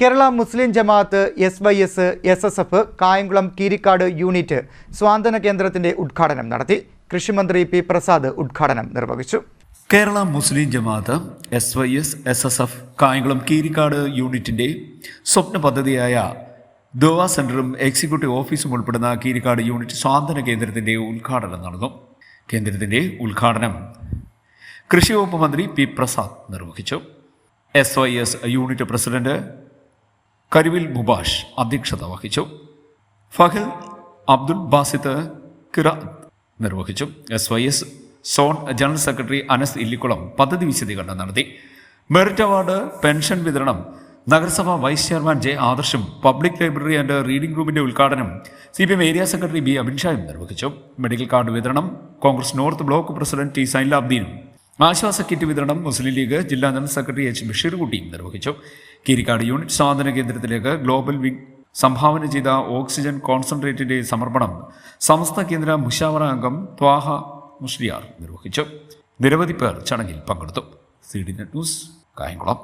Kerala Muslim Jamaat S Y S S S F Kayamkulam Keerikkad unit സ്വാന്തന കേന്ദ്രത്തിന്റെ ഉദ്ഘാടനം നടത്തി കൃഷിമന്ത്രി പി പ്രസാദ് ഉദ്ഘാടനം നിർവഹിച്ചു. Kerala Muslim Jamaat S Y S S S F Kayamkulam Keerikkad യൂണിറ്റിന്റെ സ്വപ്ന പദ്ധതിയായ ദോവ സെന്ററും എക്സിക്യൂട്ടീവ് ഓഫീസും ഉൾപ്പെടുന്ന കീരിക്കാട് യൂണിറ്റ് സ്വാന്തന കേന്ദ്രത്തിന്റെ ഉദ്ഘാടനം നടന്നു. കേന്ദ്രത്തിന്റെ ഉദ്ഘാടനം കൃഷി വകുപ്പ് മന്ത്രി പി പ്രസാദ് നിർവഹിച്ചു. S Y S unit president Karuvil Mubash അധ്യക്ഷത വഹിച്ചു. ഫഹൽ അബ്ദുൽ ബാസിത്ത് കിറ നിർവഹിച്ചു. S Y S zone general secretary Anas Illikkulam പദ്ധതി വിശദീകരണം നടത്തി. മെറിറ്റ് അവാർഡ് പെൻഷൻ വിതരണം നഗരസഭ വൈസ് ചെയർമാൻ ജെ ആദർശും പബ്ലിക് ലൈബ്രറി ആൻഡ് റീഡിംഗ് റൂമിന്റെ ഉദ്ഘാടനം C P M area secretary B അമിൻഷായും നിർവഹിച്ചു. മെഡിക്കൽ കാർഡ് വിതരണം Congress north block president T സൈൻലാബ്ദീനും ആശ്വാസ കിറ്റ് വിതരണം മുസ്ലിം ലീഗ് ജില്ലാ ജനറൽ സെക്രട്ടറി എച്ച് ബഷീർകുട്ടിയും നിർവഹിച്ചു. കീരിക്കാട് യൂണിറ്റ് സാധന കേന്ദ്രത്തിലേക്ക് ഗ്ലോബൽ വിംഗ് സംഭാവന ചെയ്ത ഓക്സിജൻ കോൺസെൻട്രേറ്റിന്റെ സമർപ്പണം സമസ്ത കേന്ദ്ര മുഷാവറ അംഗം ത്വാഹ മുഷ്രിയാർ നിർവഹിച്ചു. നിരവധി പേർ ചടങ്ങിൽ പങ്കെടുത്തു. C D news Kayamkulam.